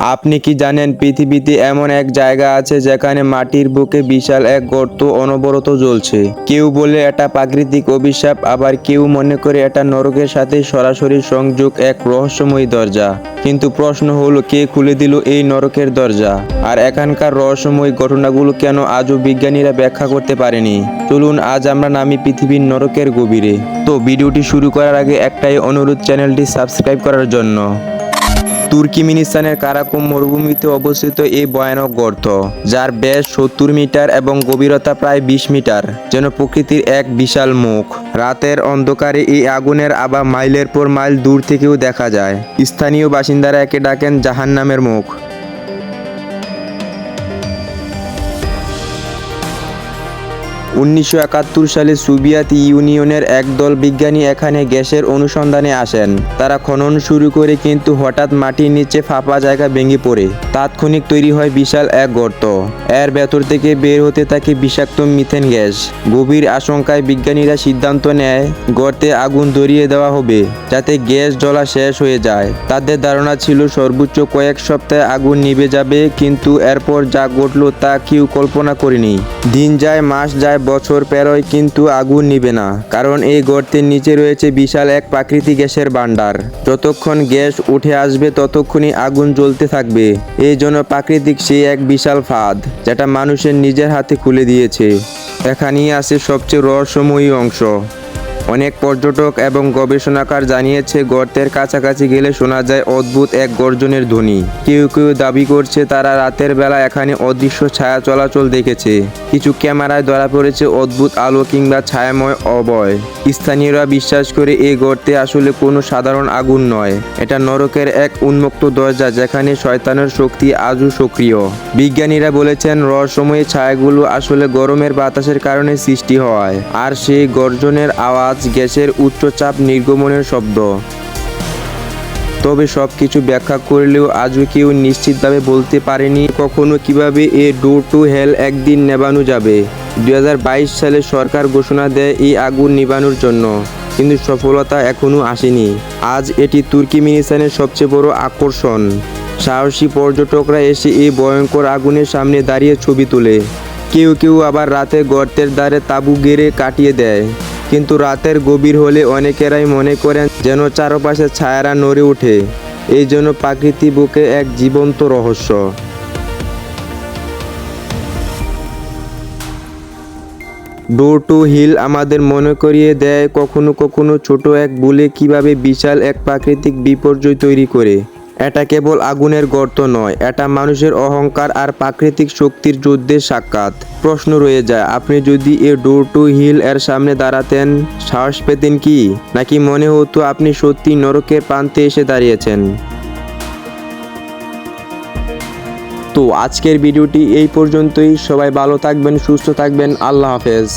আপনি কি জানেন পৃথিবীতে এমন এক জায়গা আছে যেখানে মাটির বুকে বিশাল এক গর্ত অনবরত জ্বলছে? কেউ বলে এটা প্রাকৃতিক অভিশাপ, আবার কেউ মনে করে এটা নরকের সাথে সরাসরি সংযোগ এক রহস্যময়ী দরজা। কিন্তু প্রশ্ন হলো, কে খুলে দিল এই নরকের দরজা? আর এখানকার রহস্যময় ঘটনাগুলো কেন আজও বিজ্ঞানীরা ব্যাখ্যা করতে পারেনি? চলুন, আজ আমরা নামি পৃথিবীর নরকের গভীরে। তো, ভিডিওটি শুরু করার আগে একটাই অনুরোধ, চ্যানেলটি সাবস্ক্রাইব করার জন্য। তুর্কিমিনিস্তানের কারাকুম মরুভূমিতে অবস্থিত এই ভয়ানক গর্ত, যার ব্যাস সত্তর মিটার এবং গভীরতা প্রায় বিশ মিটার, যেন প্রকৃতির এক বিশাল মুখ। রাতের অন্ধকারে এই আগুনের আবা মাইলের পর মাইল দূর থেকেও দেখা যায়। স্থানীয় বাসিন্দারা একে ডাকেন জাহান নামের মুখ। উনিশশো একাত্তর সালে সোভিয়েত ইউনিয়নের একদল বিজ্ঞানী এখানে গ্যাসের অনুসন্ধানে আসেন। তারা খনন শুরু করে কিন্তু হঠাৎ মাটির নিচে ফাঁপা জায়গা ভেঙে পড়ে। তাৎক্ষণিক তৈরি হয় বিশাল এক গর্ত। এর ভেতর থেকে বের হতে থাকে বিষাক্ত মিথেন গ্যাস। গভীর আশঙ্কায় বিজ্ঞানীরা সিদ্ধান্ত নেয়, গর্তে আগুন ধরিয়ে দেওয়া হবে, যাতে গ্যাস জ্বলা শেষ হয়ে যায়। তাদের ধারণা ছিল সর্বোচ্চ কয়েক সপ্তাহে আগুন নিভে যাবে, কিন্তু এরপর যা ঘটল তা কেউ কল্পনা করেনি। দিন যায়, মাস যায় বছর পেরোয় কিন্তু আগুন নিবে না, কারণ এই গর্তের নিচে রয়েছে বিশাল এক প্রাকৃতিক গ্যাসের ভান্ডার যতক্ষণ গ্যাস উঠে আসবে, ততক্ষণই আগুন জ্বলতে থাকবে। এই জন্য প্রাকৃতিক সেই এক বিশাল ফাঁদ, যেটা মানুষের নিজের হাতে খুলে দিয়েছে। এখানেই আছে সবচেয়ে রহস্যময়ী অংশ। অনেক পর্যটক এবং গবেষণাকার জানিয়েছে, গর্তের কাছাকাছি গেলে শোনা যায় অদ্ভুত এক গর্জনের ধ্বনি। কেউ কেউ দাবি করছে, তারা রাতের বেলা এখানে অদৃশ্য ছায়া চলাচল দেখেছে। কিছু ক্যামেরায় ধরা পড়েছে অদ্ভুত আলো কিংবা ছায়াময় অবয়। স্থানীয়রা বিশ্বাস করে এই গর্তে আসলে কোনো সাধারণ আগুন নয়। এটা নরকের এক উন্মুক্ত দরজা যেখানে শয়তানের শক্তি আজও সক্রিয়। বিজ্ঞানীরা বলেছেন, রহস্যময়ী ছায়াগুলো আসলে গরমের বাতাসের কারণে সৃষ্টি হয়, আর সেই গর্জনের আওয়াজ গ্যাসের উচ্চচাপ নির্গমনের শব্দ। তবে সব কিছু ব্যাখ্যা করলেও আজও কেউ নিশ্চিতভাবে বলতে পারেনি কখনো কীভাবে এ ডোর টু হেল একদিন নেবানো যাবে। দু হাজার বাইশ সালে সরকার ঘোষণা দেয় এই আগুন নিবানোর জন্য, কিন্তু সফলতা এখনও আসেনি। আজ এটি তুর্কি তুর্কিমিনিস্তানের সবচেয়ে বড় আকর্ষণ। সাহসী পর্যটকরা এসে এই ভয়ঙ্কর আগুনের সামনে দাঁড়িয়ে ছবি তোলে। কেউ কেউ আবার রাতে গর্তের দ্বারে তাঁবু গেড়ে কাটিয়ে দেয়। কিন্তু রাতের গভীর হলে অনেকেরাই মনে করেন যেন চারপাশে ছায়ারা নড়ে ওঠে। এই জন্য প্রাকৃতিক বুকে এক জীবন্ত রহস্য। ডোর টু হিল আমাদের মনে করিয়ে দেয় কখনো কখনো ছোট এক বুলে কীভাবে বিশাল এক প্রাকৃতিক বিপর্যয় তৈরি করে। এটা কেবল আগুনের গর্ত নয়, এটা মানুষের অহংকার আর প্রাকৃতিক শক্তির যুদ্ধের সাক্ষাৎ। প্রশ্ন রয়ে যায়, আপনি যদি এ ডোর টু হিল এর সামনে দাঁড়াতেন, সাহস পেতেন কি? নাকি মনে হতো আপনি সত্যি নরকের প্রান্তে এসে দাঁড়িয়েছেন? তো আজকের ভিডিওটি এই পর্যন্তই। সবাই ভালো থাকবেন, সুস্থ থাকবেন। আল্লাহ হাফেজ।